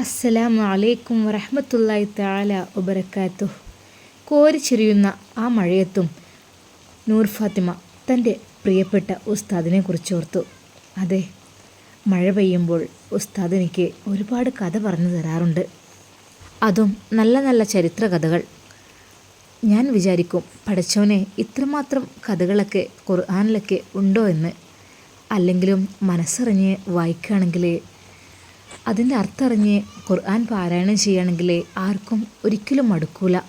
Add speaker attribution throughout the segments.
Speaker 1: അസ്സലാമു അലൈക്കും വറഹ്മത്തുള്ളാഹി തആല വബറകാത്തു കോരിച്ചെരിയുന്ന ആ മഴയത്തും നൂർ ഫാത്തിമ തന്റെ പ്രിയപ്പെട്ട ഉസ്താദിനെ കുറിച്ച് ഓർത്തു. അതെ മഴ പെയ്യുമ്പോൾ ഉസ്താദ് എനിക്ക് ഒരുപാട് കഥ പറഞ്ഞു തരാറുണ്ട്. അതും നല്ല നല്ല ചരിത്ര കഥകൾ. ഞാൻ വിചാരിക്കും പഠിച്ചവനെ ഇത്രമാത്രം കഥകളൊക്കെ ഖുർആാനിലൊക്കെ ഉണ്ടോ എന്ന്. അല്ലെങ്കിലും മനസ്സറിഞ്ഞ് വായിക്കുകയാണെങ്കിൽ അതിന്റെ അർത്ഥം അറിഞ്ഞ് ഖുർആൻ പാരായണം ചെയ്യുകയാണെങ്കിൽ ആർക്കും ഒരിക്കലും മടുക്കൂല.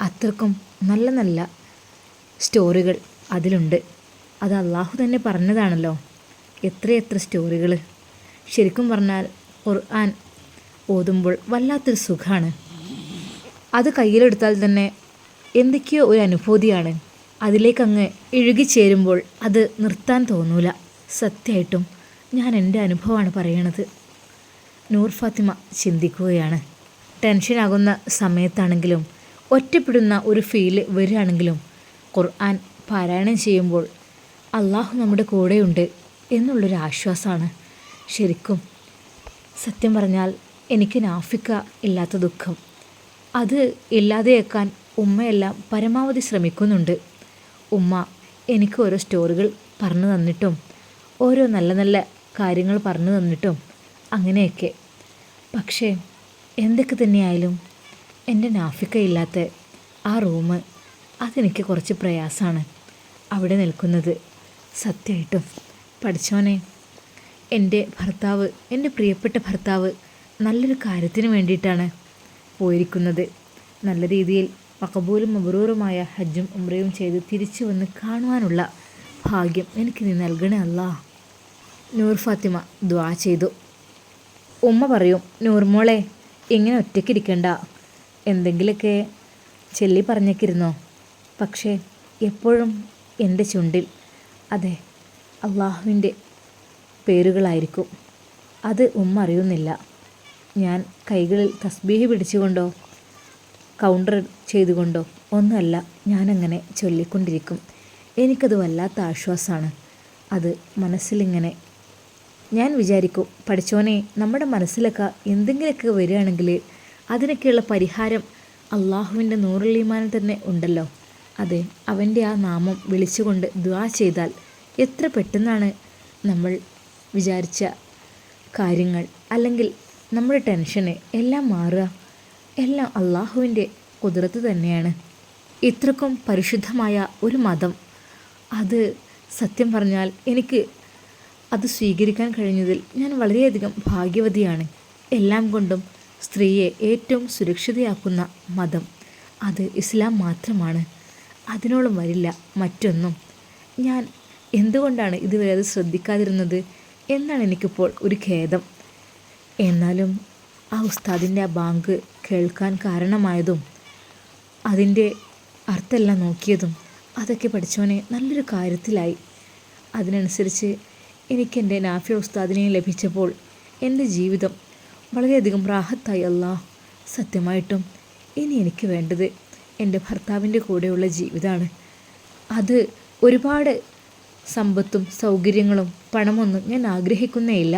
Speaker 1: അത്രക്കും നല്ല നല്ല സ്റ്റോറികൾ അതിലുണ്ട്. അത് അള്ളാഹു തന്നെ പറഞ്ഞതാണല്ലോ. എത്രയെത്ര സ്റ്റോറികൾ. ശരിക്കും പറഞ്ഞാൽ ഖുർആൻ ഓതുമ്പോൾ വല്ലാത്തൊരു സുഖമാണ് അത് കയ്യിലെടുത്താൽ തന്നെ എന്തൊക്കെയോ ഒരു അനുഭൂതിയാണ്. അതിലേക്കങ്ങ് ഇഴുകിച്ചേരുമ്പോൾ അത് നിർത്താൻ തോന്നൂല. സത്യമായിട്ടും ഞാൻ എന്റെ അനുഭവമാണ് പറയണത്. നൂർ ഫാത്തിമ ചിന്തിക്കുകയാണ്. ടെൻഷനാകുന്ന സമയത്താണെങ്കിലും ഒറ്റപ്പെടുന്ന ഒരു ഫീൽ വരികയാണെങ്കിലും ഖുർആൻ പാരായണം ചെയ്യുമ്പോൾ അള്ളാഹു നമ്മുടെ കൂടെയുണ്ട് എന്നുള്ളൊരു ആശ്വാസമാണ് ശരിക്കും സത്യം പറഞ്ഞാൽ എനിക്ക് നാഫിക്ക ഇല്ലാത്ത ദുഃഖം. അത് ഇല്ലാതെയാക്കാൻ ഉമ്മയെല്ലാം പരമാവധി ശ്രമിക്കുന്നുണ്ട്. ഉമ്മ എനിക്ക് ഓരോ സ്റ്റോറികൾ പറഞ്ഞു തന്നിട്ടും ഓരോ നല്ല നല്ല കാര്യങ്ങൾ പറഞ്ഞു തന്നിട്ടും അങ്ങനെയൊക്കെ. പക്ഷേ എന്തൊക്കെ തന്നെയായാലും എന്റെ നാഫിക്ക ഇല്ലാത്ത ആ റൂം അതെനിക്ക് കുറച്ച് പ്രയാസമാണ് അവിടെ നിൽക്കുന്നത്. സത്യമായിട്ടും പഠിച്ചോനെ എന്റെ ഭർത്താവ് എന്റെ പ്രിയപ്പെട്ട ഭർത്താവ് നല്ലൊരു കാര്യത്തിന് വേണ്ടിയിട്ടാണ് പോയിരിക്കുന്നത്. നല്ല രീതിയിൽ മക്കബൂലും മബറൂറുമായ ഹജ്ജും ഉമ്രയും ചെയ്ത് തിരിച്ചു വന്ന് കാണുവാനുള്ള ഭാഗ്യം എനിക്ക് നീ നൽകണേ അല്ലാ. നൂർ ഫാത്തിമ ദ്വാ ചെയ്തു. ഉമ്മ പറയും നൂർമോളെ ഇങ്ങനെ ഒറ്റയ്ക്കിരിക്കണ്ട എന്തെങ്കിലുമൊക്കെ ചെല്ലി പറഞ്ഞേക്കിരുന്നോ? പക്ഷേ എപ്പോഴും എന്റെ ചുണ്ടിൽ അതെ അള്ളാഹുവിന്റെ പേരുകളായിരിക്കും. അത് ഉമ്മ അറിയുന്നില്ല. ഞാൻ കൈകളിൽ തസ്ബീഹ് പിടിച്ചുകൊണ്ടോ കൗണ്ടർ ചെയ്തുകൊണ്ടോ ഒന്നുമല്ല ഞാനങ്ങനെ ചൊല്ലിക്കൊണ്ടിരിക്കും. എനിക്കത് വല്ലാത്ത ആശ്വാസമാണ് അത് മനസ്സിലിങ്ങനെ ഞാൻ വിചാരിക്കും പഠിച്ചോനെ നമ്മുടെ മനസ്സിലൊക്കെ എന്തെങ്കിലുമൊക്കെ വരികയാണെങ്കിൽ അതിനൊക്കെയുള്ള പരിഹാരം അള്ളാഹുവിന്റെ നൂറുള്ളീമാനം തന്നെ ഉണ്ടല്ലോ. അതെ അവന്റെ ആ നാമം വിളിച്ചുകൊണ്ട് ദ്വാ ചെയ്താൽ എത്ര പെട്ടെന്നാണ് നമ്മൾ വിചാരിച്ച കാര്യങ്ങൾ അല്ലെങ്കിൽ നമ്മുടെ ടെൻഷന് എല്ലാം മാറുക. എല്ലാം അള്ളാഹുവിന്റെ കുതിരത്ത് തന്നെയാണ്. ഇത്രക്കും പരിശുദ്ധമായ ഒരു മതം. അത് സത്യം പറഞ്ഞാൽ എനിക്ക് അത് സ്വീകരിക്കാൻ കഴിഞ്ഞതിൽ ഞാൻ വളരെയധികം ഭാഗ്യവതിയാണ്. എല്ലാം കൊണ്ടും സ്ത്രീയെ ഏറ്റവും സുരക്ഷിതയാക്കുന്ന മതം. അത് ഇസ്ലാം മാത്രമാണ്. അതിനോളം വരില്ല മറ്റൊന്നും. ഞാൻ എന്തുകൊണ്ടാണ് ഇതുവരെ അത് ശ്രദ്ധിക്കാതിരുന്നത് എന്നാണ് എനിക്കിപ്പോൾ ഒരു ഖേദം. എന്നാലും ആ ഉസ്താദിന്റെ ആ ബാങ്ക് കേൾക്കാൻ കാരണമായതും അതിന്റെ അർത്ഥമെല്ലാം നോക്കിയതും അതൊക്കെ പഠിച്ചവനെ നല്ലൊരു കാര്യത്തിലായി. അതിനനുസരിച്ച് എനിക്കെന്റെ നാഫിയ ഉസ്താദിനെ ലഭിച്ചപ്പോൾ എന്റെ ജീവിതം വളരെയധികം റാഹത്തായി അല്ലാ. സത്യമായിട്ടും ഇനി എനിക്ക് വേണ്ടത് എന്റെ ഭർത്താവിന്റെ കൂടെയുള്ള ജീവിതമാണ് അത് ഒരുപാട് സമ്പത്തും സൗകര്യങ്ങളും പണമൊന്നും ഞാൻ ആഗ്രഹിക്കുന്നേയില്ല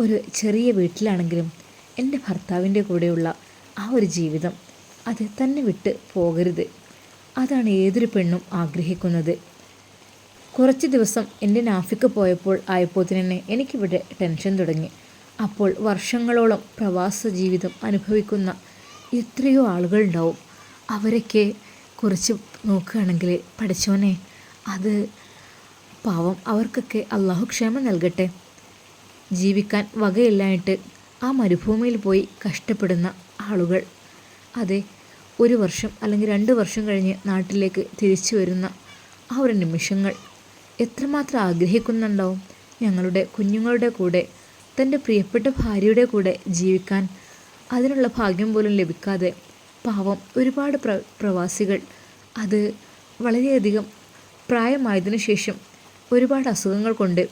Speaker 1: ഒരു ചെറിയ വീട്ടിലാണെങ്കിലും എന്റെ ഭർത്താവിന്റെ കൂടെയുള്ള ആ ഒരു ജീവിതം അത് തന്നെ വിട്ട് പോകരുത്. അതാണ് ഏതൊരു പെണ്ണും ആഗ്രഹിക്കുന്നത്. കുറച്ച് ദിവസം എന്റെ നാഫിക്ക് പോയപ്പോൾ ആയപ്പോൾ തന്നെ എനിക്കിവിടെ ടെൻഷൻ തുടങ്ങി. അപ്പോൾ വർഷങ്ങളോളം പ്രവാസ ജീവിതം അനുഭവിക്കുന്ന എത്രയോ ആളുകളുണ്ടാവും. അവരൊക്കെ കുറച്ച് നോക്കുകയാണെങ്കിൽ പഠിച്ചോനെ അത് പാവം അവർക്കൊക്കെ അള്ളാഹു ക്ഷേമം നൽകട്ടെ. ജീവിക്കാൻ വകയില്ലായിട്ട് ആ മരുഭൂമിയിൽ പോയി കഷ്ടപ്പെടുന്ന ആളുകൾ. അതെ ഒരു വർഷം അല്ലെങ്കിൽ രണ്ട് വർഷം കഴിഞ്ഞ് നാട്ടിലേക്ക് തിരിച്ചു വരുന്ന ആ ഒരു നിമിഷങ്ങൾ. എത്രമാത്രം ആഗ്രഹിക്കുന്നുണ്ടാവും ഞങ്ങളുടെ കുഞ്ഞുങ്ങളുടെ കൂടെ തന്റെ പ്രിയപ്പെട്ട ഭാര്യയുടെ കൂടെ ജീവിക്കാൻ അതിനുള്ള ഭാഗ്യം പോലും ലഭിക്കാതെ പാവം ഒരുപാട് പ്ര പ്രവാസികൾ. അത് വളരെയധികം പ്രായമായതിനു ശേഷം ഒരുപാട് അസുഖങ്ങൾ കൊണ്ട്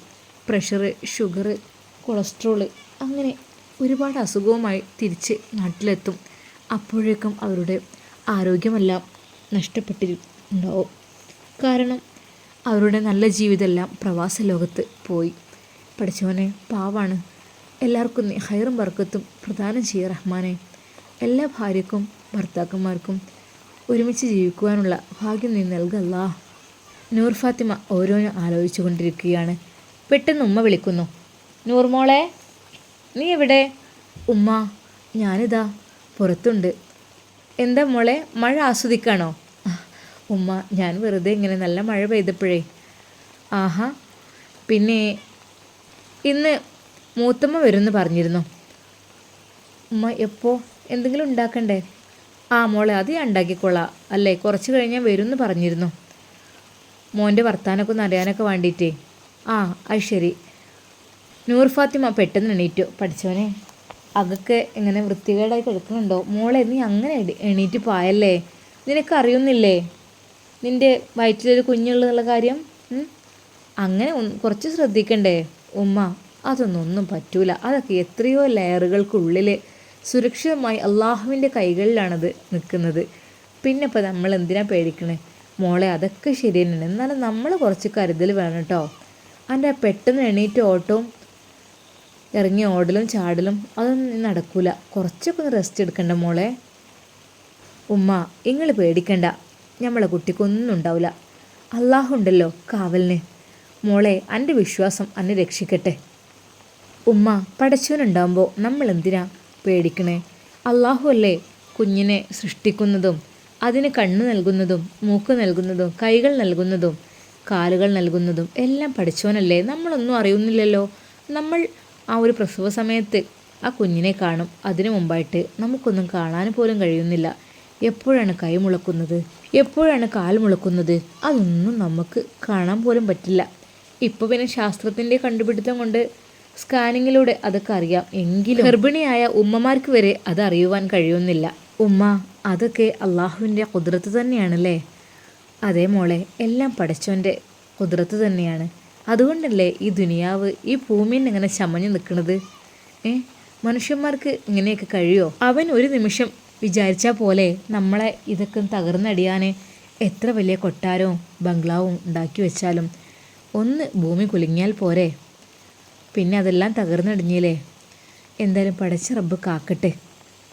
Speaker 1: പ്രഷർ ഷുഗർ കൊളസ്ട്രോൾ അങ്ങനെ ഒരുപാട് അസുഖവുമായി തിരിച്ച് നാട്ടിലെത്തും. അപ്പോഴേക്കും അവരുടെ ആരോഗ്യമെല്ലാം നഷ്ടപ്പെട്ടിട്ടുണ്ടാവും. കാരണം അവരുടെ നല്ല ജീവിതമെല്ലാം പ്രവാസ ലോകത്ത് പോയി. പഠിച്ചവനെ പാവാണ്. എല്ലാവർക്കും ഹൈറും ബർക്കത്തും പ്രദാനം ചെയ്യ റഹ്മാനെ. എല്ലാ ഭാര്യക്കും ഭർത്താക്കന്മാർക്കും ഒരുമിച്ച് ജീവിക്കുവാനുള്ള ഭാഗ്യം നീ നൽകല്ല നൂർ ഫാത്തിമ ഓരോന്നും ആലോചിച്ചു കൊണ്ടിരിക്കുകയാണ്. പെട്ടെന്ന് ഉമ്മ വിളിക്കുന്നു. നൂർമോളെ നീ എവിടെ? ഉമ്മ ഞാനിതാ പുറത്തുണ്ട്. എന്താ മോളെ മഴ ആസ്വദിക്കാണോ? ഉമ്മ ഞാൻ വെറുതെ ഇങ്ങനെ നല്ല മഴ പെയ്തപ്പോഴേ. ആഹാ. പിന്നെ ഇന്ന് മൂത്തമ്മ വരുമെന്ന് പറഞ്ഞിരുന്നു. ഉമ്മ എപ്പോൾ എന്തെങ്കിലും ഉണ്ടാക്കണ്ടേ? ആ മോളെ അത് ഞാൻ ഉണ്ടാക്കിക്കൊള്ളാം അല്ലേ കുറച്ച് കഴിഞ്ഞാൽ വരുമെന്ന് പറഞ്ഞിരുന്നു. മോന്റെ വർത്താനൊക്കെ ഒന്ന് അറിയാനൊക്കെ വേണ്ടിയിട്ടേ. ആ അത് ശരി. നൂർ ഫാത്തിമ പെട്ടെന്ന് എണീറ്റു. പഠിച്ചവനെ അതൊക്കെ ഇങ്ങനെ വൃത്തികേടായി കിടക്കുന്നുണ്ടോ? മോളെ നീ അങ്ങനെ എണീറ്റ് പായല്ലേ? നിനക്ക് അറിയുന്നില്ലേ നിന്റെ വയറ്റിലൊരു കുഞ്ഞുള്ള കാര്യം അങ്ങനെ കുറച്ച് ശ്രദ്ധിക്കണ്ടേ? ഉമ്മ അതൊന്നും ഒന്നും പറ്റൂല. അതൊക്കെ എത്രയോ ലെയറുകൾക്കുള്ളിൽ സുരക്ഷിതമായി അള്ളാഹുവിന്റെ കൈകളിലാണത് നിൽക്കുന്നത്. പിന്നെ ഇപ്പം നമ്മൾ എന്തിനാ പേടിക്കണേ? മോളെ അതൊക്കെ ശരി തന്നെയാണ് എന്നാലും നമ്മൾ കുറച്ച് കരുതൽ വേണം കേട്ടോ. അതിന്റെ പെട്ടെന്ന് എണീറ്റ് ഓട്ടവും ഇറങ്ങി ഓടലും ചാടലും അതൊന്നും നടക്കൂല. കുറച്ചൊക്കെ ഒന്ന് റെസ്റ്റ് എടുക്കണ്ട മോളെ? ഉമ്മ നിങ്ങൾ പേടിക്കണ്ട. നമ്മളെ കുട്ടിക്കൊന്നും ഉണ്ടാവില്ല അള്ളാഹുണ്ടല്ലോ കാവലിന്. മോളെ എന്റെ വിശ്വാസം അന്നെ രക്ഷിക്കട്ടെ. ഉമ്മ പടച്ചവനുണ്ടാകുമ്പോൾ നമ്മൾ എന്തിനാ പേടിക്കണേ? അള്ളാഹു അല്ലേ കുഞ്ഞിനെ സൃഷ്ടിക്കുന്നതും അതിന് കണ്ണ് നൽകുന്നതും മൂക്ക് നൽകുന്നതും കൈകൾ നൽകുന്നതും കാലുകൾ നൽകുന്നതും എല്ലാം പഠിച്ചവനല്ലേ നമ്മളൊന്നും അറിയുന്നില്ലല്ലോ. നമ്മൾ ആ ഒരു പ്രസവ സമയത്ത് ആ കുഞ്ഞിനെ കാണും. അതിനു മുമ്പായിട്ട് നമുക്കൊന്നും കാണാൻ പോലും കഴിയുന്നില്ല. എപ്പോഴാണ് കൈ മുളക്കുന്നത്? എപ്പോഴാണ് കാൽ മുളക്കുന്നത്? അതൊന്നും നമുക്ക് കാണാൻ പോലും പറ്റില്ല. ഇപ്പോൾ പിന്നെ ശാസ്ത്രത്തിന്റെ കണ്ടുപിടുത്തം കൊണ്ട് സ്കാനിങ്ങിലൂടെ അതൊക്കെ അറിയാം. എങ്കിലും ഗർഭിണിയായ ഉമ്മമാർക്ക് വരെ അത് അറിയുവാൻ കഴിയുന്നില്ല. ഉമ്മ അതൊക്കെ അള്ളാഹുവിന്റെ കുതിരത്ത് തന്നെയാണല്ലേ? അതേ മോളെ എല്ലാം പഠിച്ചവന്റെ കുതിരത്ത് തന്നെയാണ്. അതുകൊണ്ടല്ലേ ഈ ദുനിയാവ് ഈ ഭൂമിയിൽ ഇങ്ങനെ ചമഞ്ഞു നിൽക്കുന്നത് ഏ? മനുഷ്യന്മാർക്ക് ഇങ്ങനെയൊക്കെ കഴിയോ? അവൻ ഒരു നിമിഷം വിചാരിച്ചാൽ പോലെ നമ്മളെ ഇതൊക്കെ തകർന്നടിയാൻ എത്ര വലിയ കൊട്ടാരവും ബംഗ്ലാവും ഉണ്ടാക്കി വെച്ചാലും ഒന്ന് ഭൂമി കുലുങ്ങിയാൽ പോരെ. പിന്നെ അതെല്ലാം തകർന്നടിഞ്ഞില്ലേ. എന്തായാലും പടച്ച റബ്ബ് കാക്കട്ടെ.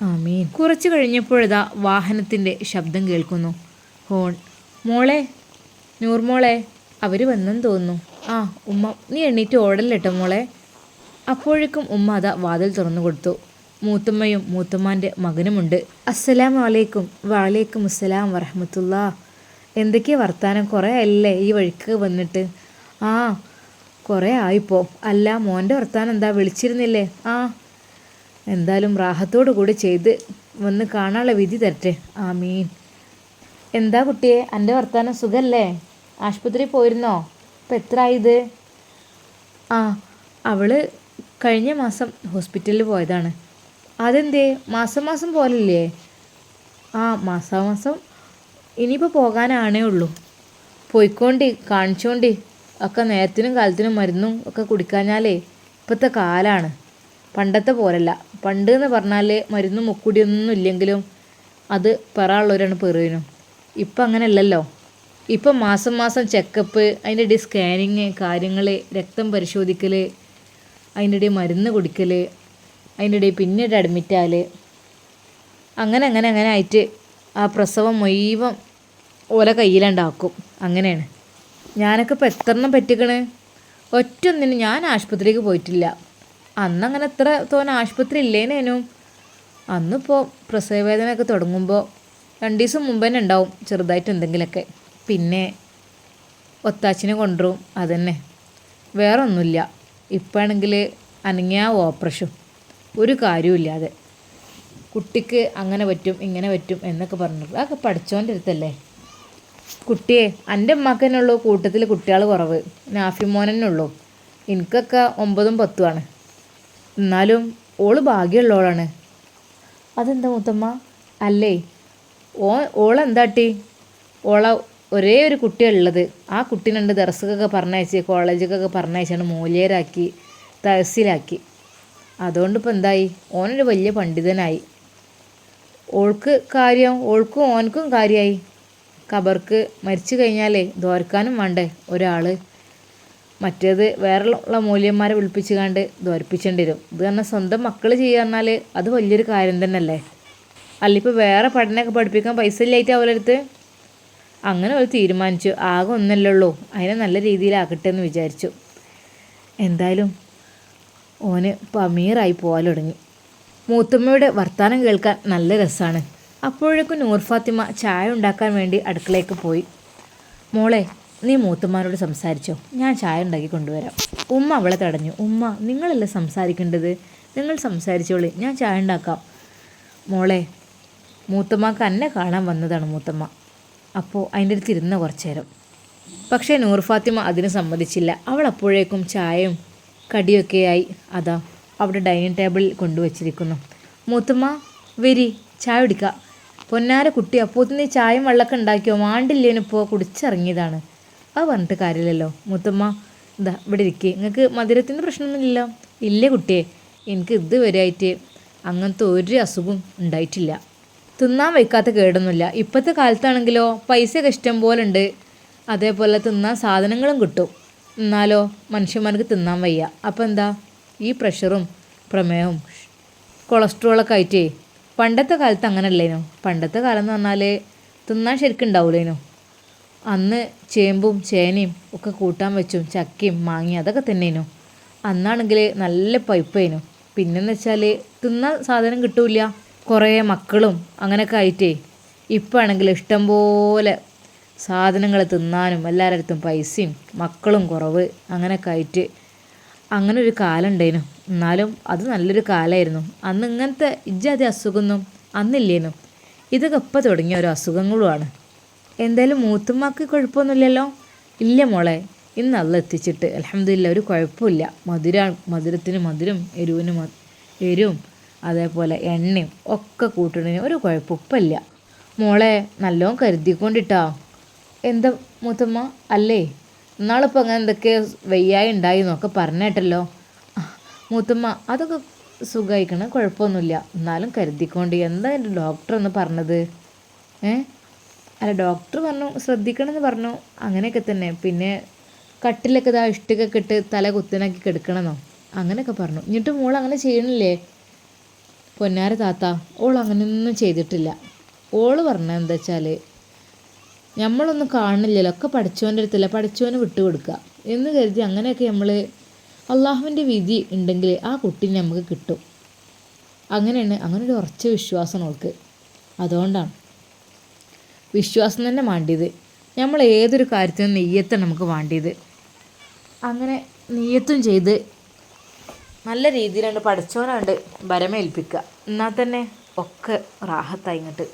Speaker 1: ആമീൻ. കുറച്ച് കഴിഞ്ഞപ്പോഴതാ വാഹനത്തിന്റെ ശബ്ദം കേൾക്കുന്നു. ഹോൺ മോളെ നൂർമോളെ അവർ വന്നെന്ന് തോന്നുന്നു. ആ ഉമ്മ നീ എണ്ണീറ്റ് ഓടല്ലേട്ടോ മോളെ. അപ്പോഴേക്കും ഉമ്മ അതാ വാതിൽ തുറന്നു കൊടുത്തു. മൂത്തമ്മയും മൂത്തമ്മാന്റെ മകനുമുണ്ട്. അസ്സലാം വലൈക്കും വലൈക്കും അസ്സലാം വറഹമത്തുള്ള. എന്തൊക്കെയാ വർത്താനം? കുറേ അല്ലേ ഈ വഴിക്ക് വന്നിട്ട്? ആ കുറേ ആയിപ്പോ. അല്ല മോന്റെ വർത്താനം എന്താ? വിളിച്ചിരുന്നില്ലേ? ആ എന്തായാലും റാഹത്തോടു കൂടി ചെയ്ത് വന്ന് കാണാനുള്ള വിധി തരട്ടെ. ആ മീൻ എന്താ കുട്ടിയെ? എന്റെ വർത്താനം സുഖല്ലേ? ആശുപത്രി പോയിരുന്നോ? ഇപ്പം എത്ര ആയത് ആ അവൾ കഴിഞ്ഞ മാസം ഹോസ്പിറ്റലിൽ പോയതാണ്. അതെന്തേ? മാസം മാസം പോലല്ലേ ആ മാസാമാസം ഇനിയിപ്പോൾ പോകാനാണേ ഉള്ളൂ. പോയിക്കോണ്ടി കാണിച്ചോണ്ടി. ഒക്കെ നേരത്തിനും കാലത്തിനും മരുന്നും ഒക്കെ കുടിക്കാഞ്ഞാലേ ഇപ്പോഴത്തെ കാലാണ്. പണ്ടത്തെ പോലല്ല. പണ്ട് എന്ന് പറഞ്ഞാൽ മരുന്നും മുക്കുടിയൊന്നും ഇല്ലെങ്കിലും അത് പെറാനുള്ളവരാണ് പെറുവിനും. ഇപ്പം അങ്ങനെയല്ലല്ലോ. ഇപ്പം മാസം മാസം ചെക്കപ്പ് അതിന്റെ ഇടയിൽ സ്കാനിങ് കാര്യങ്ങൾ രക്തം പരിശോധിക്കൽ അതിന്റെ ഇടയിൽ മരുന്ന് കുടിക്കൽ അതിന്റെ ഇടയിൽ പിന്നീട് അഡ്മിറ്റാൽ അങ്ങനെ അങ്ങനെ അങ്ങനെ ആയിട്ട് ആ പ്രസവം മുഴുവൻ ഓല കയ്യിലുണ്ടാക്കും. അങ്ങനെയാണ്. ഞാനൊക്കെ ഇപ്പം എത്രണ്ണം പറ്റിക്കണ്? ഒറ്റൊന്നിന് ഞാൻ ആശുപത്രിക്ക് പോയിട്ടില്ല. അന്നങ്ങനെ എത്ര തോന്നെ ആശുപത്രി ഇല്ലേനേനും. അന്നിപ്പോൾ പ്രസവവേദനയൊക്കെ തുടങ്ങുമ്പോൾ രണ്ട് ദിവസം മുമ്പ് തന്നെ ഉണ്ടാവും ചെറുതായിട്ട് എന്തെങ്കിലുമൊക്കെ. പിന്നെ ഒത്താച്ചിനെ കൊണ്ടുവരും അതന്നെ. വേറെ ഒന്നുമില്ല ഇപ്പാണെങ്കിൽ അനങ്ങിയ ഓപ്പറേഷൻ ഒരു കാര്യമില്ലാതെ കുട്ടിക്ക് അങ്ങനെ പറ്റും ഇങ്ങനെ പറ്റും എന്നൊക്കെ പറഞ്ഞിട്ട് അതൊക്കെ പഠിച്ചോന്റെ അടുത്തല്ലേ? കുട്ടിയെ എന്റെ അമ്മയ്ക്ക് തന്നെ ഉള്ളൂ കൂട്ടത്തിൽ കുട്ടികൾ കുറവ്. ഉള്ളൂ. എനിക്കൊക്കെ ഒമ്പതും പത്തുമാണ്. എന്നാലും ഓൾ ഭാഗ്യമുള്ളവളാണ്. അതെന്താ മുത്തമ്മ? അല്ലേ? ഓ ഓളെന്താട്ടി ഓളെ ഒരേ ഒരു കുട്ടിയുള്ളത് ആ കുട്ടീനുണ്ട് ദർസക്കൊക്കെ പറഞ്ഞയച്ച് കോളേജിലേക്കൊക്കെ പറഞ്ഞയച്ചാണ് മൂല്യരാക്കി തഹസിലാക്കി. അതുകൊണ്ട് ഇപ്പം എന്തായി? ഓനൊരു വലിയ പണ്ഡിതനായി. ഓൾക്ക് കാര്യം ഓൾക്കും ഓനക്കും കാര്യമായി കബർക്ക് മരിച്ചു കഴിഞ്ഞാലേ ദോരക്കാനും വേണ്ടേ ഒരാൾ മറ്റേത് വേറെയുള്ള മൂല്യന്മാരെ വിളിപ്പിച്ച് കണ്ട് ദോരിപ്പിച്ചേണ്ടി വരും ഇത് തന്നെ സ്വന്തം മക്കൾ പറഞ്ഞാൽ അത് വലിയൊരു കാര്യം തന്നെയല്ലേ? അല്ല ഇപ്പോൾ വേറെ പഠനമൊക്കെ പഠിപ്പിക്കാൻ പൈസ ഇല്ലായിട്ട് അവരടുത്ത് അങ്ങനെ ഒരു തീരുമാനിച്ചു. ആകെ ഒന്നല്ലേ ഉള്ളൂ. അതിനെ നല്ല രീതിയിലാക്കട്ടെ എന്ന് വിചാരിച്ചു. എന്തായാലും ഓന് പമീറായി പോകാൻ തുടങ്ങി. മൂത്തമ്മയുടെ വർത്തമാനം കേൾക്കാൻ നല്ല രസമാണ് അപ്പോഴേക്കും നൂർ ഫാത്തിമ ചായ ഉണ്ടാക്കാൻ വേണ്ടി അടുക്കളയ്ക്ക് പോയി. മോളെ നീ മൂത്തമ്മാരോട് സംസാരിച്ചോ. ഞാൻ ചായ ഉണ്ടാക്കി കൊണ്ടുവരാം. ഉമ്മ അവളെ തടഞ്ഞു. ഉമ്മ നിങ്ങളല്ലേ സംസാരിക്കേണ്ടത്? നിങ്ങൾ സംസാരിച്ചോളി. ഞാൻ ചായ ഉണ്ടാക്കാം. മോളെ മൂത്തമ്മക്ക് എന്നെ കാണാൻ വന്നതാണ് മൂത്തമ്മ. അപ്പോൾ അതിന്റെ അടുത്ത് ഇരുന്ന കുറച്ച് നേരം. പക്ഷേ നൂർ ഫാത്തിമ അതിന് സമ്മതിച്ചില്ല. അവൾ അപ്പോഴേക്കും ചായയും കടിയൊക്കെയായി അതാ അവിടെ ഡൈനിങ് ടേബിളിൽ കൊണ്ടുവച്ചിരിക്കുന്നു. മൂത്തമ്മ വരി ചായ കുടിക്കുക പൊന്നാര കുട്ടി അപ്പോത്തിന് ചായയും വെള്ളമൊക്കെ ഉണ്ടാക്കിയോ? മാണ്ടില്ലേനിപ്പോൾ കുടിച്ചിറങ്ങിയതാണ്. അത് പറഞ്ഞിട്ട് കാര്യമില്ലല്ലോ. മൂത്തമ്മ ഇതാ ഇവിടെ ഇരിക്കേ. നിങ്ങൾക്ക് മധുരത്തിന്റെ പ്രശ്നമൊന്നുമില്ലല്ലോ? ഇല്ലേ കുട്ടിയെ. എനിക്ക് ഇതുവരെയായിട്ട് അങ്ങനത്തെ ഒരു അസുഖം ഉണ്ടായിട്ടില്ല. തിന്നാൻ വയ്ക്കാത്ത കേടൊന്നുമില്ല. ഇപ്പോഴത്തെ കാലത്താണെങ്കിലോ പൈസ കഷ്ടം പോലെ ഉണ്ട്. അതേപോലെ തിന്നാൻ സാധനങ്ങളും കിട്ടും. എന്നാലോ മനുഷ്യന്മാർക്ക് തിന്നാൻ വയ്യ. അപ്പോൾ എന്താ? ഈ പ്രഷറും പ്രമേഹവും. കൊളസ്ട്രോളൊക്കെ ആയിട്ടേ പണ്ടത്തെ കാലത്ത് അങ്ങനെ അല്ലേനോ പണ്ടത്തെ കാലം എന്ന് പറഞ്ഞാൽ തിന്നാൻ ശരിക്കും ഉണ്ടാവില്ലേനോ അന്ന് ചേമ്പും ചേനയും ഒക്കെ കൂട്ടാൻ വെച്ചും ചക്കയും മാങ്ങയും അതൊക്കെ തന്നേനു? അന്നാണെങ്കിൽ നല്ല പൈപ്പേനു പിന്നെന്ന് വെച്ചാൽ തിന്ന സാധനം കിട്ടൂല കുറേ മക്കളും അങ്ങനെയൊക്കെ ആയിട്ടേ ഇപ്പം ഇഷ്ടംപോലെ സാധനങ്ങൾ തിന്നാനും എല്ലാവരുടെ അടുത്തും പൈസയും മക്കളും കുറവ് അങ്ങനെയൊക്കെ ആയിട്ട് അങ്ങനെ ഒരു കാലം ഉണ്ടായിരുന്നു എന്നാലും അത് നല്ലൊരു കാലമായിരുന്നു അന്ന് ഇങ്ങനത്തെ ഇജ്ജാതി അസുഖമൊന്നും അന്നില്ലേനു. ഇതൊക്കെ ഇപ്പം തുടങ്ങിയ ഓരോ അസുഖങ്ങളുമാണ്. എന്തായാലും മൂത്തുമാക്ക് കുഴപ്പമൊന്നുമില്ലല്ലോ? ഇല്ല മോളെ. ഇന്ന് അല്ല എത്തിച്ചിട്ട്. അലഹമില്ല ഒരു കുഴപ്പമില്ല. മധുര മധുരത്തിന് മധുരം എരിവിന് എരിവും അതേപോലെ എണ്ണയും ഒക്കെ കൂട്ടണതിന് ഒരു കുഴപ്പമില്ല മോളെ നല്ലോണം കരുതിക്കൊണ്ടിട്ടാ. എന്താ മൂത്തമ്മ? അല്ലേ? ഇന്നാളിപ്പോൾ അങ്ങനെ എന്തൊക്കെയോ വയ്യായി ഉണ്ടായി എന്നൊക്കെ പറഞ്ഞേട്ടല്ലോ. മുത്തമ്മ അതൊക്കെ സുഖമായിക്കണം കുഴപ്പമൊന്നുമില്ല. എന്നാലും കരുതിക്കൊണ്ട് എന്താ എന്റെ ഡോക്ടർ ഒന്ന് പറഞ്ഞത്? ഏ? അല്ല ഡോക്ടർ പറഞ്ഞു ശ്രദ്ധിക്കണമെന്ന് പറഞ്ഞു അങ്ങനെയൊക്കെ തന്നെ. പിന്നെ കട്ടിലൊക്കെ ഇതാ ഇഷ്ടികൊക്കെ ഇട്ട് തല കുത്തനാക്കി കിടക്കണമെന്നോ അങ്ങനെയൊക്കെ പറഞ്ഞു. എന്നിട്ട് മോൾ അങ്ങനെ ചെയ്യണില്ലേ? പൊന്നാര താത്ത ഓൾ അങ്ങനെയൊന്നും ചെയ്തിട്ടില്ല. ഓൾ പറഞ്ഞത് എന്താ വെച്ചാൽ നമ്മളൊന്നും കാണുന്നില്ലല്ലോ. ഒക്കെ പഠിച്ചവന്റെ അടുത്തല്ല? പഠിച്ചവന് വിട്ടുകൊടുക്കുക എന്ന് കരുതി അങ്ങനെയൊക്കെ നമ്മൾ അള്ളാഹുവിന്റെ വിധി ഉണ്ടെങ്കിൽ ആ കുട്ടീനെ നമുക്ക് കിട്ടും. അങ്ങനെയാണ്. അങ്ങനെ ഒരു ഉറച്ച വിശ്വാസം അവൾക്ക് അതുകൊണ്ടാണ്. വിശ്വാസം തന്നെ വേണ്ടിയത്. നമ്മൾ ഏതൊരു കാര്യത്തിനും നെയ്യത്താണ് നമുക്ക് വേണ്ടിയത്. അങ്ങനെ നെയ്യത്തും ചെയ്ത് നല്ല രീതിയിലുണ്ട് പഠിച്ചവനാണ്ട് ഭരമേൽപ്പിക്കുക എന്നാൽ തന്നെ ഒക്കെ റാഹത്തായി ഇങ്ങോട്ട്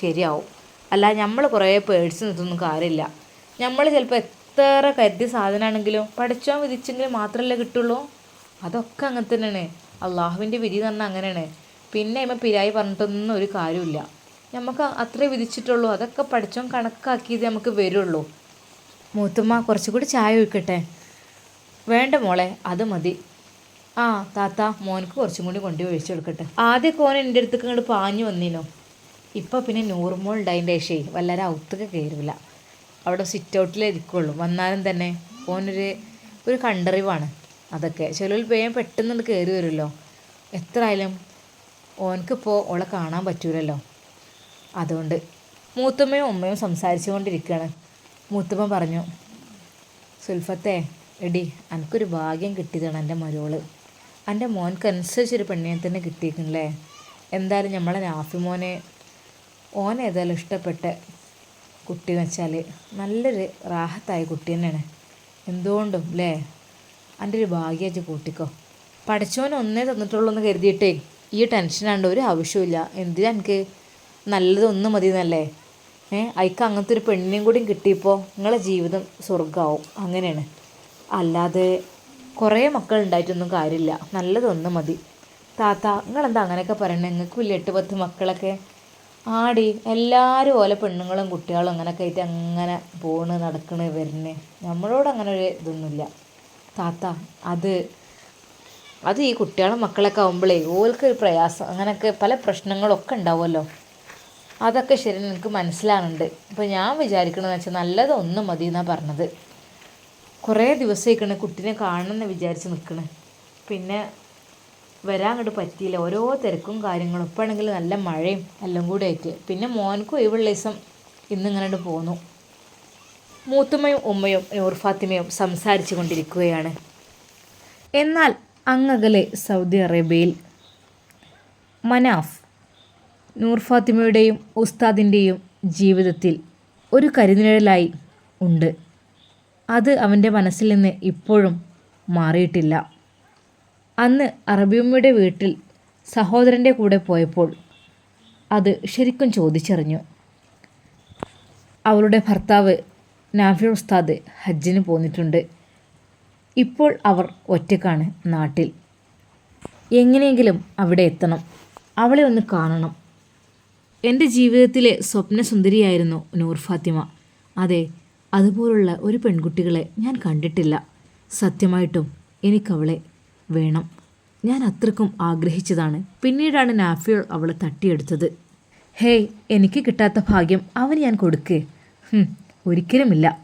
Speaker 1: ശരിയാവും. അല്ല നമ്മൾ കുറേ പേടിച്ച് നിൽക്കൊന്നും കാര്യമില്ല. നമ്മൾ ചിലപ്പോൾ എത്ര കരുതിയ സാധനമാണെങ്കിലും പഠിച്ചോ വിധിച്ചെങ്കിൽ മാത്രമല്ലേ കിട്ടുള്ളൂ. അതൊക്കെ അങ്ങനെ തന്നെയാണ്. അള്ളാഹുവിന്റെ വിധി എന്ന് പറഞ്ഞാൽ അങ്ങനെയാണ്. പിന്നെ ഇമ്മ പിരായി പറഞ്ഞിട്ടൊന്നും ഒരു കാര്യമില്ല നമുക്ക് അത്രേ വിധിച്ചിട്ടുള്ളൂ. അതൊക്കെ പഠിച്ചോ കണക്കാക്കിയത് നമുക്ക് വരുള്ളൂ. മൂത്തുമ്മ കുറച്ചുകൂടി ചായ ഒഴിക്കട്ടെ? വേണ്ട മോളെ അത് മതി. ആ താത്ത മോനക്ക് കുറച്ചും കൂടി കൊണ്ടുപോയി ഒഴിച്ചു കൊടുക്കട്ടെ. ആദ്യമൊക്കെ ഓൻ എന്റെ അടുത്തേക്ക് ഇങ്ങോട്ട് പാഞ്ഞു വന്നിനോ? ഇപ്പം പിന്നെ നൂറുമോൾ ഉണ്ടായതിന്റെ ശേ വല്ലാതെ ഔത്തൊക്കെ കയറില്ല അവിടെ സിറ്റ് ഔട്ടിലേ ഇരിക്കുള്ളൂ. വന്നാലും തന്നെ ഓനൊരു ഒരു കണ്ടറിവാണ് അതൊക്കെ. ചിലർ വേഗം പെട്ടെന്ന് കയറി വരുമല്ലോ എത്ര ആയാലും ഓനക്കിപ്പോൾ ഓളെ കാണാൻ പറ്റൂലല്ലോ. അതുകൊണ്ട് മൂത്തമ്മയും ഉമ്മയും സംസാരിച്ചു കൊണ്ടിരിക്കുകയാണ് മൂത്തമ്മ പറഞ്ഞു സുൽഫത്തെ എടി എനിക്കൊരു ഭാഗ്യം കിട്ടിയതാണ് എന്റെ മരോൾ. എന്റെ മോൻക്കനുസരിച്ചൊരു പെണ്ണിനെ തന്നെ കിട്ടിയിരിക്കണല്ലേ എന്തായാലും നമ്മളെ രാഫി മോനെ ഓൻ ഏതായാലും ഇഷ്ടപ്പെട്ട കുട്ടി എന്ന് വെച്ചാൽ നല്ലൊരു റാഹത്തായ കുട്ടി തന്നെയാണ്. എന്തുകൊണ്ടും അല്ലേ എന്റെ ഒരു ഭാഗ്യമായിട്ട് കൂട്ടിക്കോ. പഠിച്ചവന് ഒന്നേ തന്നിട്ടുള്ളൂ എന്ന് കരുതിയിട്ടേ ഈ ടെൻഷനാണ്ട് ഒരു ആവശ്യമില്ല എന്തിനാ എനിക്ക് നല്ലതൊന്നും മതി എന്നല്ലേ? ഏ? അയക്ക് അങ്ങനത്തെ ഒരു പെണ്ണിനെയും കൂടി കിട്ടിയപ്പോൾ നിങ്ങളെ ജീവിതം സ്വർഗമാവും അങ്ങനെയാണ്. അല്ലാതെ കുറേ മക്കൾ ഉണ്ടായിട്ടൊന്നും കാര്യമില്ല. നല്ലതൊന്നും മതി. താത്ത നിങ്ങളെന്താ അങ്ങനെയൊക്കെ പറയണേ? നിങ്ങൾക്ക് വലിയ എട്ട് പത്ത് മക്കളൊക്കെ ആടി എല്ലാവരും ഓലെ പെണ്ണുങ്ങളും കുട്ടികളും അങ്ങനെയൊക്കെ ആയിട്ട് അങ്ങനെ പോണ് നടക്കണ് വരുന്നേ നമ്മളോട് അങ്ങനെ ഒരു ഇതൊന്നുമില്ല. താത്ത അത് അത് ഈ കുട്ടികളും മക്കളൊക്കെ ആകുമ്പോഴേ ഒരു പ്രയാസം അങ്ങനെയൊക്കെ പല പ്രശ്നങ്ങളൊക്കെ ഉണ്ടാവുമല്ലോ. അതൊക്കെ ശരി എനിക്ക് മനസ്സിലാകുന്നുണ്ട് ഇപ്പോൾ ഞാൻ വിചാരിക്കണമെന്ന് വെച്ചാൽ നല്ലതൊന്നും മതി എന്നാണ് പറഞ്ഞത്. കുറേ ദിവസമായിക്കണ് കുട്ടീനെ കാണണമെന്ന് വിചാരിച്ച് നിൽക്കണ് പിന്നെ വരാൻ അങ്ങോട്ട് പറ്റിയില്ല. ഓരോ തിരക്കും കാര്യങ്ങളും. ഇപ്പം ആണെങ്കിൽ നല്ല മഴയും എല്ലാം കൂടി ആയിട്ട്. പിന്നെ മോനക്കും ഒഴിവുള്ള ദിവസം ഇന്നിങ്ങനെ പോന്നു. മൂത്തുമ്മയും ഉമ്മയും നൂർ ഫാത്തിമയും സംസാരിച്ചു കൊണ്ടിരിക്കുകയാണ്. എന്നാൽ അങ്ങകലെ സൗദി അറേബ്യയിൽ മനാഫ് നൂർ ഫാത്തിമയുടെയും ഉസ്താദിന്റെയും ജീവിതത്തിൽ ഒരു കരിനിഴലായി ഉണ്ട്. അത് അവന്റെ മനസ്സിൽ നിന്ന് ഇപ്പോഴും മാറിയിട്ടില്ല. അന്ന് അറബിയമ്മയുടെ വീട്ടിൽ സഹോദരന്റെ കൂടെ പോയപ്പോൾ അത് ശരിക്കും ചോദിച്ചറിഞ്ഞു. അവളുടെ ഭർത്താവ് നാഫി ഉസ്താദ് ഹജ്ജിന് പോന്നിട്ടുണ്ട്. ഇപ്പോൾ അവർ ഒറ്റക്കാണ് നാട്ടിൽ. എങ്ങനെയെങ്കിലും അവിടെ എത്തണം. അവളെ ഒന്ന് കാണണം. എന്റെ ജീവിതത്തിലെ സ്വപ്നസുന്ദരിയായിരുന്നു നൂർ ഫാത്തിമ. അതെ അതുപോലുള്ള ഒരു പെൺകുട്ടികളെ ഞാൻ കണ്ടിട്ടില്ല. സത്യമായിട്ടും എനിക്കവളെ വേണം. ഞാൻ അത്രക്കും ആഗ്രഹിച്ചതാണ്. പിന്നീടാണ് നാഫിയോൾ അവളെ തട്ടിയെടുത്തത്. ഹേയ് എനിക്ക് കിട്ടാത്ത ഭാഗ്യം അവന് ഞാൻ കൊടുക്കേ. ഒരിക്കലുമില്ല.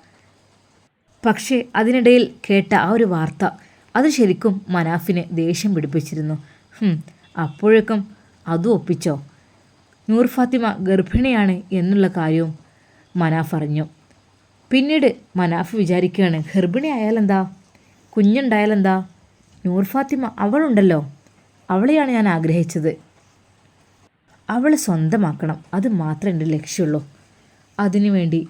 Speaker 1: പക്ഷേ അതിനിടയിൽ കേട്ട ആ ഒരു വാർത്ത അത് ശരിക്കും മനാഫിനെ ദേഷ്യം പിടിപ്പിച്ചിരുന്നു. അപ്പോഴേക്കും അതും ഒപ്പിച്ചോ? നൂർ ഫാത്തിമ ഗർഭിണിയാണ് എന്നുള്ള കാര്യവും മനാഫ് അറിഞ്ഞു. പിന്നീട് മനാഫ് വിചാരിക്കുകയാണ് ഗർഭിണി ആയാലെന്താ കുഞ്ഞുണ്ടായാലെന്താ? നൂർ ഫാത്തിമ അവളുണ്ടല്ലോ. അവളെയാണ് ഞാൻ ആഗ്രഹിച്ചത്. അവളെ സ്വന്തമാക്കണം. അത് മാത്രമേ എന്റെ ലക്ഷ്യമുള്ളൂ അതിനുവേണ്ടി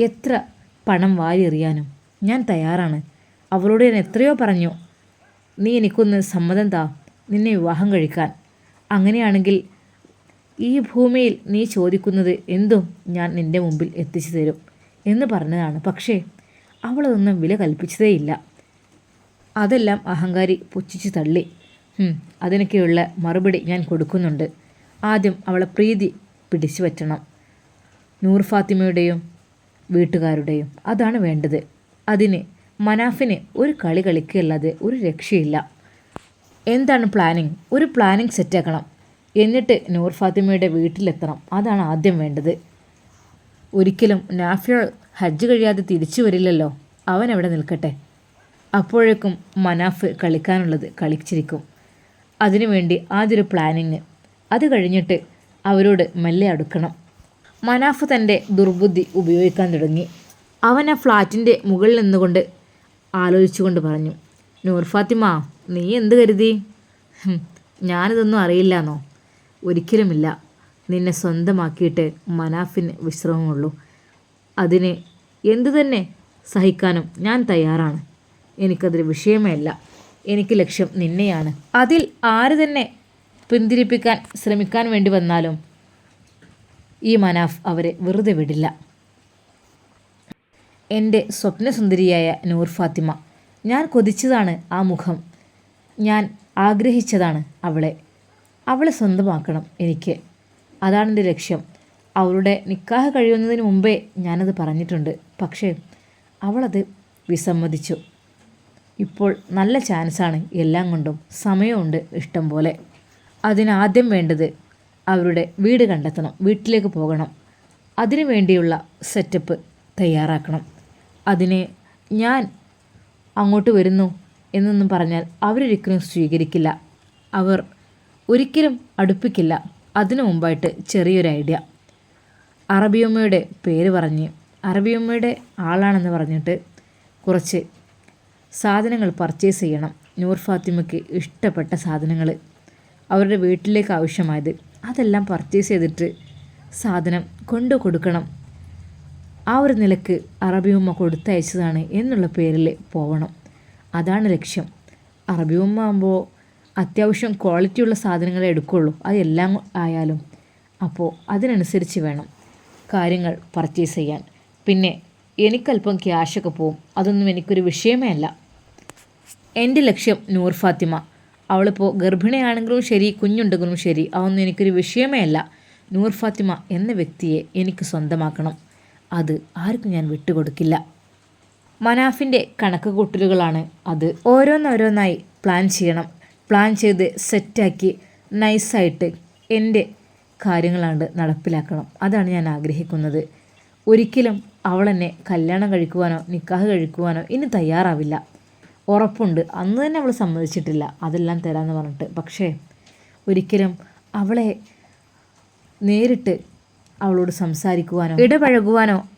Speaker 1: എത്ര പണം വാരിയെറിയാനും ഞാൻ തയ്യാറാണ്. അവളോട് ഞാൻ എത്രയോ പറഞ്ഞു നീ എനിക്കൊന്ന് സമ്മതം താ നിന്നെ വിവാഹം കഴിക്കാൻ. അങ്ങനെയാണെങ്കിൽ ഈ ഭൂമിയിൽ നീ ചോദിക്കുന്നത് എന്തും ഞാൻ നിന്റെ മുമ്പിൽ എത്തിച്ചു തരും എന്ന് പറഞ്ഞതാണ്. പക്ഷേ അവളതൊന്നും വില കൽപ്പിച്ചതേയില്ല. അതെല്ലാം അഹങ്കാരി പുച്ഛിച്ച് തള്ളി. അതിനൊക്കെയുള്ള മറുപടി ഞാൻ കൊടുക്കുന്നുണ്ട്. ആദ്യം അവളെ പ്രീതി പിടിച്ചു പറ്റണം നൂർ ഫാത്തിമയുടെയും വീട്ടുകാരുടെയും. അതാണ് വേണ്ടത്. അതിന് മനാഫിന് ഒരു കളി കളിക്കുകയല്ലാതെ ഒരു രക്ഷയില്ല. എന്താണ് പ്ലാനിങ്? ഒരു പ്ലാനിങ് സെറ്റാക്കണം. എന്നിട്ട് നൂർ ഫാത്തിമയുടെ വീട്ടിലെത്തണം. അതാണ് ആദ്യം വേണ്ടത്. ഒരിക്കലും നാഫിയ ഹജ്ജ് കഴിയാതെ തിരിച്ചു വരില്ലല്ലോ. അവൻ അവിടെ നിൽക്കട്ടെ? അപ്പോഴേക്കും മനാഫ് കളിക്കാനുള്ളത് കളിച്ചിരിക്കും. അതിനുവേണ്ടി ആദ്യൊരു പ്ലാനിങ്. അത് കഴിഞ്ഞിട്ട് അവരോട് മെല്ലെ അടുക്കണം. മനാഫ് തന്റെ ദുർബുദ്ധി ഉപയോഗിക്കാൻ തുടങ്ങി. അവൻ ആ ഫ്ലാറ്റിന്റെ മുകളിൽ നിന്നുകൊണ്ട് ആലോചിച്ചുകൊണ്ട് പറഞ്ഞു നൂർ ഫാത്തിമ നീ എന്ത് കരുതി? ഞാനിതൊന്നും അറിയില്ലാന്നോ. ഒരിക്കലുമില്ല. നിന്നെ സ്വന്തമാക്കിയിട്ട് മനാഫിന് വിശ്രമമുള്ളൂ. അതിന് എന്തു തന്നെ സഹിക്കാനും ഞാൻ തയ്യാറാണ്. എനിക്കതൊരു വിഷയമേ അല്ല എനിക്ക് ലക്ഷ്യം നിന്നെയാണ്. അതിൽ ആര് തന്നെ പിന്തിരിപ്പിക്കാൻ ശ്രമിക്കാൻ വേണ്ടി വന്നാലും ഈ മനാഫ് അവരെ വെറുതെ വിടില്ല. എന്റെ സ്വപ്നസുന്ദരിയായ നൂർ ഫാത്തിമ ഞാൻ കൊതിച്ചതാണ് ആ മുഖം. ഞാൻ ആഗ്രഹിച്ചതാണ് അവളെ. അവളെ സ്വന്തമാക്കണം എനിക്ക്. അതാണ് എന്റെ ലക്ഷ്യം. അവളുടെ നിക്കാഹ് കഴിയുന്നതിന് മുമ്പേ ഞാനത് പറഞ്ഞിട്ടുണ്ട്. പക്ഷേ അവളത് വിസമ്മതിച്ചു. ഇപ്പോൾ നല്ല ചാൻസാണ് എല്ലാം കൊണ്ടും സമയമുണ്ട് ഇഷ്ടം പോലെ അതിനാദ്യം വേണ്ടത് അവരുടെ വീട് കണ്ടെത്തണം വീട്ടിലേക്ക് പോകണം. അതിനു വേണ്ടിയുള്ള സെറ്റപ്പ് തയ്യാറാക്കണം. അതിന് ഞാൻ അങ്ങോട്ട് വരുന്നു എന്നൊന്നും പറഞ്ഞാൽ അവരൊരിക്കലും സ്വീകരിക്കില്ല. അവർ ഒരിക്കലും അടുപ്പിക്കില്ല. അതിനു മുമ്പായിട്ട് ചെറിയൊരു ഐഡിയ. അറബിയമ്മയുടെ പേര് പറഞ്ഞ് അറബിയമ്മയുടെ ആളാണെന്ന് പറഞ്ഞിട്ട് കുറച്ച് സാധനങ്ങൾ പർച്ചേസ് ചെയ്യണം. നൂർ ഫാത്തിമയ്ക്ക് ഇഷ്ടപ്പെട്ട സാധനങ്ങൾ. അവരുടെ വീട്ടിലേക്ക് ആവശ്യമായത്. അതെല്ലാം പർച്ചേസ് ചെയ്തിട്ട് സാധനം കൊണ്ടു കൊടുക്കണം. ആ ഒരു നിലയ്ക്ക് അറബിയമ്മ കൊടുത്തയച്ചതാണ് എന്നുള്ള പേരിൽ പോകണം. അതാണ് ലക്ഷ്യം. അറബിയമ്മ ആകുമ്പോൾ അത്യാവശ്യം ക്വാളിറ്റിയുള്ള സാധനങ്ങളെ എടുക്കുള്ളൂ. അതെല്ലാം ആയാലും അപ്പോൾ അതിനനുസരിച്ച് വേണം കാര്യങ്ങൾ പർച്ചേസ് ചെയ്യാൻ. പിന്നെ എനിക്കല്പം ക്യാഷൊക്കെ പോവും. അതൊന്നും എനിക്കൊരു വിഷയമേ അല്ല. എന്റെ ലക്ഷ്യം നൂർ ഫാത്തിമ. അവളിപ്പോൾ ഗർഭിണിയാണെങ്കിലും ശരി കുഞ്ഞുണ്ടെങ്കിലും ശരി അതൊന്നും എനിക്കൊരു വിഷയമേ അല്ല. നൂർ ഫാത്തിമ എന്ന വ്യക്തിയെ എനിക്ക് സ്വന്തമാക്കണം. അത് ആർക്കും ഞാൻ വിട്ടുകൊടുക്കില്ല. മനാഫിന്റെ കണക്ക് കൂട്ടലുകളാണ് അത്. ഓരോന്നോരോന്നായി പ്ലാൻ ചെയ്യണം. പ്ലാൻ ചെയ്ത് സെറ്റാക്കി നൈസായിട്ട് എന്റെ കാര്യങ്ങളാണ്ട് നടപ്പിലാക്കണം. അതാണ് ഞാൻ ആഗ്രഹിക്കുന്നത്. ഒരിക്കലും അവളെന്നെ കല്യാണം കഴിക്കുവാനോ നിക്കാഹ് കഴിക്കുവാനോ ഇനി തയ്യാറാവില്ല. ഉറപ്പുണ്ട്. അന്ന് തന്നെ അവൾ സമ്മതിച്ചിട്ടില്ല. അതെല്ലാം തരാമെന്ന് പറഞ്ഞിട്ട്. പക്ഷേ ഒരിക്കലും അവളെ നേരിട്ട് അവളോട് സംസാരിക്കുവാനോ ഇടപഴകുവാനോ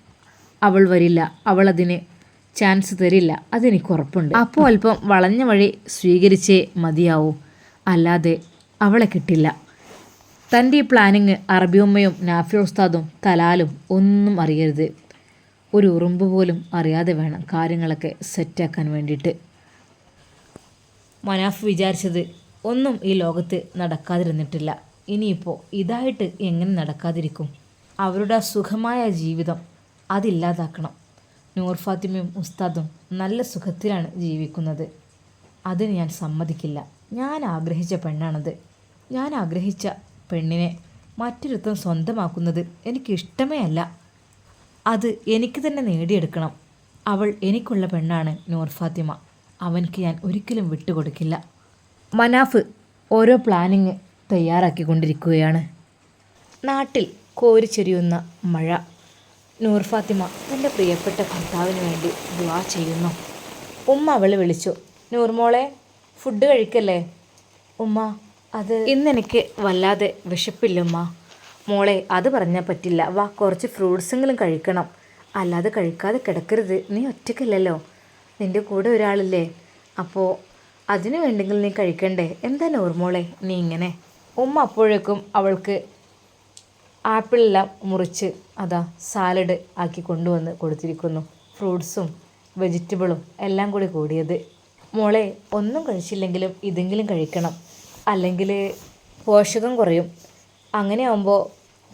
Speaker 1: അവൾ വരില്ല. അവൾ ചാൻസ് തരില്ല. അതെനിക്ക് ഉറപ്പുണ്ട്. അപ്പോൾ അല്പം വളഞ്ഞ വഴി സ്വീകരിച്ചേ മതിയാവൂ. അല്ലാതെ അവളെ കിട്ടില്ല. തന്റെ ഈ പ്ലാനിങ് അറബിയമ്മയും നാഫി ഉസ്താദും തലാലും ഒന്നും അറിയരുത്. ഒരു ഉറുമ്പ് പോലും അറിയാതെ വേണം കാര്യങ്ങളൊക്കെ സെറ്റാക്കാൻ വേണ്ടിയിട്ട്. മനാഫ് വിചാരിച്ചത് ഒന്നും ഈ ലോകത്ത് നടക്കാതിരുന്നിട്ടില്ല. ഇനിയിപ്പോൾ ഇതായിട്ട് എങ്ങനെ നടക്കാതിരിക്കും? അവരുടെ സുഖമായ ജീവിതം അതില്ലാതാക്കണം. നൂർ ഫാത്തിമയും ഉസ്താദും നല്ല സുഖത്തിലാണ് ജീവിക്കുന്നത്. അതിന് ഞാൻ സമ്മതിക്കില്ല. ഞാൻ ആഗ്രഹിച്ച പെണ്ണാണത്. ഞാൻ ആഗ്രഹിച്ച പെണ്ണിനെ മറ്റൊരുത്തം സ്വന്തമാക്കുന്നത് എനിക്കിഷ്ടമേ അല്ല. അത് എനിക്ക് തന്നെ നേടിയെടുക്കണം. അവൾ എനിക്കുള്ള പെണ്ണാണ് നൂർ ഫാത്തിമ. അവൻക്ക് ഞാൻ ഒരിക്കലും വിട്ടുകൊടുക്കില്ല. മനാഫ് ഓരോ പ്ലാനിങ് തയ്യാറാക്കിക്കൊണ്ടിരിക്കുകയാണ്. നാട്ടിൽ കോരിച്ചെരിയുന്ന മഴ. നൂർ ഫാത്തിമ തന്റെ പ്രിയപ്പെട്ട ഭർത്താവിന് വേണ്ടി ദുവാ ചെയ്യുന്നു. ഉമ്മ അവളെ വിളിച്ചു നൂർമോളെ ഫുഡ് കഴിക്കല്ലേ? ഉമ്മ അത് ഇന്നെനിക്ക് വല്ലാതെ വിശപ്പില്ല ഉമ്മ. മോളെ അത് പറഞ്ഞാൽ പറ്റില്ല. വാ കുറച്ച് ഫ്രൂട്ട്സെങ്കിലും കഴിക്കണം. അല്ലാതെ കഴിക്കാതെ കിടക്കരുത്. നീ ഒറ്റയ്ക്കല്ലല്ലോ. നിന്റെ കൂടെ ഒരാളില്ലേ? അപ്പോൾ അതിനു വേണ്ടെങ്കിൽ നീ കഴിക്കണ്ടേ? എന്താ നോർമോളെ നീ ഇങ്ങനെ? ഉമ്മ അപ്പോഴേക്കും അവൾക്ക് ആപ്പിളെല്ലാം മുറിച്ച് അതാ സാലഡ് ആക്കി കൊണ്ടുവന്ന് കൊടുത്തിരിക്കുന്നു. ഫ്രൂട്ട്സും വെജിറ്റബിളും എല്ലാം കൂടി കൂടിയത്. മോളെ ഒന്നും കഴിച്ചില്ലെങ്കിലും ഇതെങ്കിലും കഴിക്കണം. അല്ലെങ്കിൽ പോഷകം കുറയും. അങ്ങനെ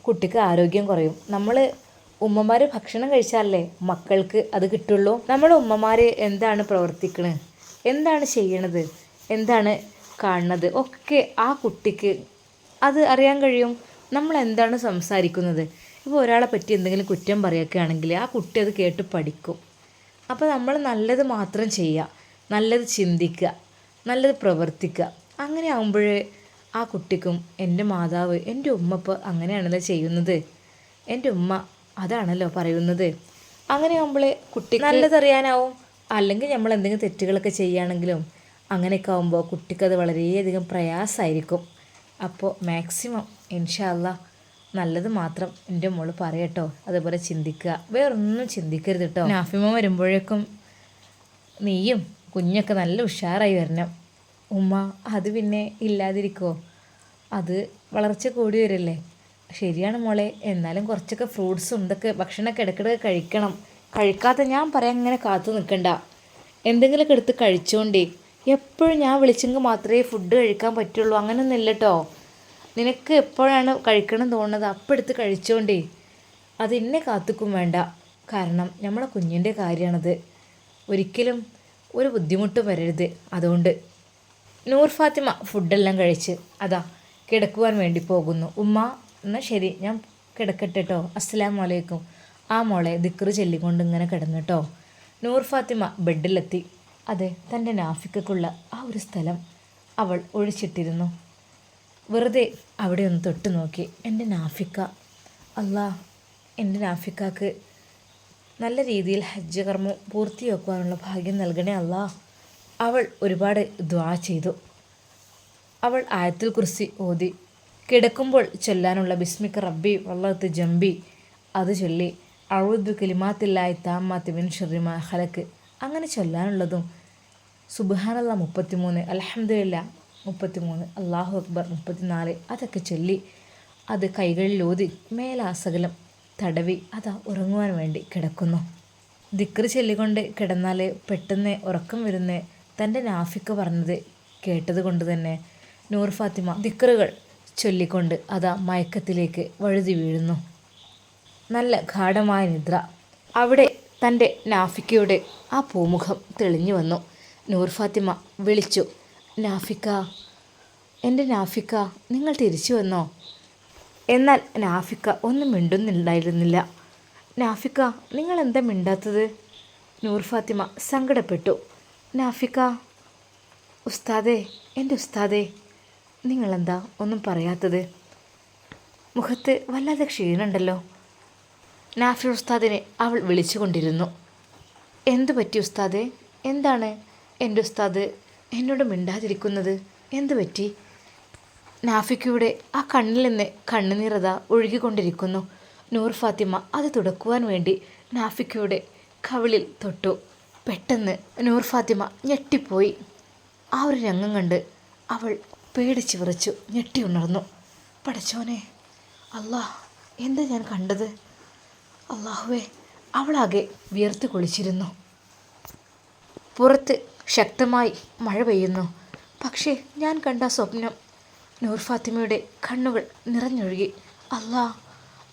Speaker 1: കുട്ടിക്ക് ആരോഗ്യം കുറയും. നമ്മൾ ഉമ്മമാർ ഭക്ഷണം കഴിച്ചാലല്ലേ മക്കൾക്ക് അത് കിട്ടുള്ളൂ? നമ്മുടെ ഉമ്മമാർ എന്താണ് പ്രവർത്തിക്കുന്നത് എന്താണ് ചെയ്യണത്? എന്താണ് കാണുന്നത്? ഒക്കെ ആ കുട്ടിക്ക് അത് അറിയാൻ കഴിയും. നമ്മൾ എന്താണ് സംസാരിക്കുന്നത്? ഇപ്പോൾ ഒരാളെ പറ്റി എന്തെങ്കിലും കുറ്റം പറയുകയാണെങ്കിൽ ആ കുട്ടി അത് കേട്ട് പഠിക്കും. അപ്പോൾ നമ്മൾ നല്ലത് മാത്രം ചെയ്യുക. നല്ലത് ചിന്തിക്കുക. നല്ലത് പ്രവർത്തിക്കുക. അങ്ങനെ ആകുമ്പോഴേ ആ കുട്ടിക്കും എന്റെ മാതാവ് എന്റെ ഉമ്മ ഇപ്പോൾ അങ്ങനെയാണല്ലോ ചെയ്യുന്നത്. എന്റെ ഉമ്മ അതാണല്ലോ പറയുന്നത്. അങ്ങനെ ആകുമ്പോൾ കുട്ടി നല്ലതറിയാനാവും. അല്ലെങ്കിൽ നമ്മൾ എന്തെങ്കിലും തെറ്റുകളൊക്കെ ചെയ്യുകയാണെങ്കിലും അങ്ങനെയൊക്കെ ആകുമ്പോൾ കുട്ടിക്കത് വളരെയധികം പ്രയാസമായിരിക്കും. അപ്പോൾ മാക്സിമം ഇൻഷാല്ല നല്ലത് മാത്രം എന്റെ മോൾ പറയട്ടോ. അതുപോലെ ചിന്തിക്കുക. വേറൊന്നും ചിന്തിക്കരുത് കേട്ടോ നാഫിമ വരുമ്പോഴേക്കും നീയും കുഞ്ഞൊക്കെ നല്ല ഉഷാറായി വരണം. ഉമ്മ അത് പിന്നെ ഇല്ലാതിരിക്കോ? അത് വളർച്ച കൂടി വരല്ലേ? ശരിയാണ് മോളെ. എന്നാലും കുറച്ചൊക്കെ ഫ്രൂട്ട്സും ഇതൊക്കെ ഭക്ഷണമൊക്കെ ഇടയ്ക്കിടയ്ക്ക് കഴിക്കണം. കഴിക്കാത്ത ഞാൻ പറയാൻ ഇങ്ങനെ കാത്തു നിൽക്കണ്ട. എന്തെങ്കിലുമൊക്കെ എടുത്ത് കഴിച്ചോണ്ടേ. എപ്പോഴും ഞാൻ വിളിച്ചെങ്കിൽ മാത്രമേ ഫുഡ് കഴിക്കാൻ പറ്റുള്ളൂ. അങ്ങനെയൊന്നും ഇല്ല കേട്ടോ നിനക്ക് എപ്പോഴാണ് കഴിക്കണം തോന്നുന്നത്? അപ്പം എടുത്ത് കഴിച്ചോണ്ടേ. അത് എന്നെ കാത്തുക്കും വേണ്ട. കാരണം നമ്മളെ കുഞ്ഞിന്റെ കാര്യമാണത്. ഒരിക്കലും ഒരു ബുദ്ധിമുട്ടും വരരുത്. അതുകൊണ്ട് നൂർ ഫാത്തിമ ഫുഡെല്ലാം കഴിച്ച് അതാ കിടക്കുവാൻ വേണ്ടി പോകുന്നു. ഉമ്മ എന്നാൽ ശരി ഞാൻ കിടക്കട്ടെ കേട്ടോ അസ്സലാം വലൈക്കും ആ മോളെ ദിക്റ് ചൊല്ലിക്കൊണ്ട് ഇങ്ങനെ കിടന്നിട്ടോ. നൂർ ഫാത്തിമ ബെഡിലെത്തി. അതെ തന്റെ നാഫിക്കുള്ള ആ ഒരു സ്ഥലം അവൾ ഒഴിച്ചിട്ടിരുന്നു. വെറുതെ അവിടെ ഒന്ന് തൊട്ട് നോക്കി. എന്റെ നാഫിക്ക. അല്ലാ എന്റെ നാഫിക്കാക്ക് നല്ല രീതിയിൽ ഹജ്ജ് കർമ്മം പൂർത്തിയാക്കുവാനുള്ള ഭാഗ്യം നൽകണേ അല്ലാ അവൾ ഒരുപാട് ദ്വാ ചെയ്തു. അവൾ ആയത്തിൽ കുറിച്ച് ഓതി. കിടക്കുമ്പോൾ ചൊല്ലാനുള്ള ബിസ്മിക്ക് റബ്ബി വള്ളത്ത് ജമ്പി അത് ചൊല്ലി. അഴുദു കിലിമാത്തില്ലായി താമാത്തി മിൻ ഷെറിമ ഹലക്ക് അങ്ങനെ ചൊല്ലാനുള്ളതും സുബാനല്ല മുപ്പത്തിമൂന്ന് അലഹമില്ല മുപ്പത്തിമൂന്ന് അള്ളാഹു അക്ബർ മുപ്പത്തിനാല് അതൊക്കെ ചൊല്ലി. അത് കൈകളിൽ ഊതി മേലാസകലം തടവി അതാ ഉറങ്ങുവാൻ വേണ്ടി കിടക്കുന്നു. ദിക്കറി ചൊല്ലിക്കൊണ്ട് കിടന്നാൽ പെട്ടെന്ന് ഉറക്കം വരുന്ന തന്റെ നാഫിക്ക് പറഞ്ഞത് കേട്ടത് കൊണ്ട് തന്നെ നൂർ ഫാത്തിമ ദിക്റുകൾ ചൊല്ലിക്കൊണ്ട് അതാ മയക്കത്തിലേക്ക് വഴുതി വീഴുന്നു. നല്ല ഗാഠമായ നിദ്ര. അവിടെ തന്റെ നാഫിക്കയുടെ ആ പൂമുഖം തെളിഞ്ഞു വന്നു. നൂർ ഫാത്തിമ വിളിച്ചു നാഫിക്ക എന്റെ നാഫിക്ക നിങ്ങൾ തിരിച്ചു വന്നോ? എന്നാൽ നാഫിക്ക ഒന്നും മിണ്ടുന്നുണ്ടായിരുന്നില്ല. നാഫിക്ക നിങ്ങൾ എന്താ മിണ്ടാത്തത്? നൂർ ഫാത്തിമ സങ്കടപ്പെട്ടു. നാഫിക്ക ഉസ്താദേ എന്റെ ഉസ്താദേ നിങ്ങളെന്താ ഒന്നും പറയാത്തത്? മുഖത്ത് വല്ലാതെ ക്ഷീണുണ്ടല്ലോ നാഫി ഉസ്താദിനെ അവൾ വിളിച്ചുകൊണ്ടിരുന്നു എന്തു പറ്റി ഉസ്താദെ? എന്താണ് എന്റെ ഉസ്താദ് എന്നോട് മിണ്ടാതിരിക്കുന്നത്? എന്തു പറ്റി? നാഫിക്കയുടെ ആ കണ്ണിൽ നിന്ന് കണ്ണുനീറത ഒഴുകിക്കൊണ്ടിരിക്കുന്നു. നൂർ ഫാത്തിമ അത് തുടക്കുവാൻ വേണ്ടി നാഫിക്കയുടെ കവിളിൽ തൊട്ടു. പെട്ടെന്ന് നൂർ ഫാത്തിമ ഞെട്ടിപ്പോയി. ആ ഒരു രംഗം കണ്ട് അവൾ പേടിച്ച് വിറച്ചു ഞെട്ടി ഉണർന്നു. പടച്ചോനെ അല്ലാ എന്താ ഞാൻ കണ്ടത്? അള്ളാഹുവേ അവളാകെ വിയർത്ത് കുളിച്ചിരുന്നു. പുറത്ത് ശക്തമായി മഴ പെയ്യുന്നു. പക്ഷേ ഞാൻ കണ്ട സ്വപ്നം നൂർ ഫാത്തിമയുടെ കണ്ണുകൾ നിറഞ്ഞൊഴുകി. അല്ലാ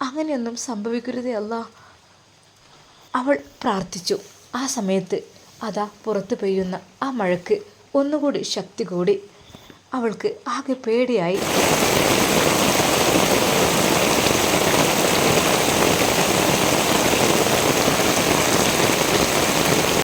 Speaker 1: അങ്ങനെയൊന്നും സംഭവിക്കരുതേ അല്ലാ അവൾ പ്രാർത്ഥിച്ചു. ആ സമയത്ത് അതാ പുറത്ത് പെയ്യുന്ന ആ മഴക്ക് ഒന്നുകൂടി ശക്തി കൂടി. അവൾക്ക് ആകെ പേടിയായി.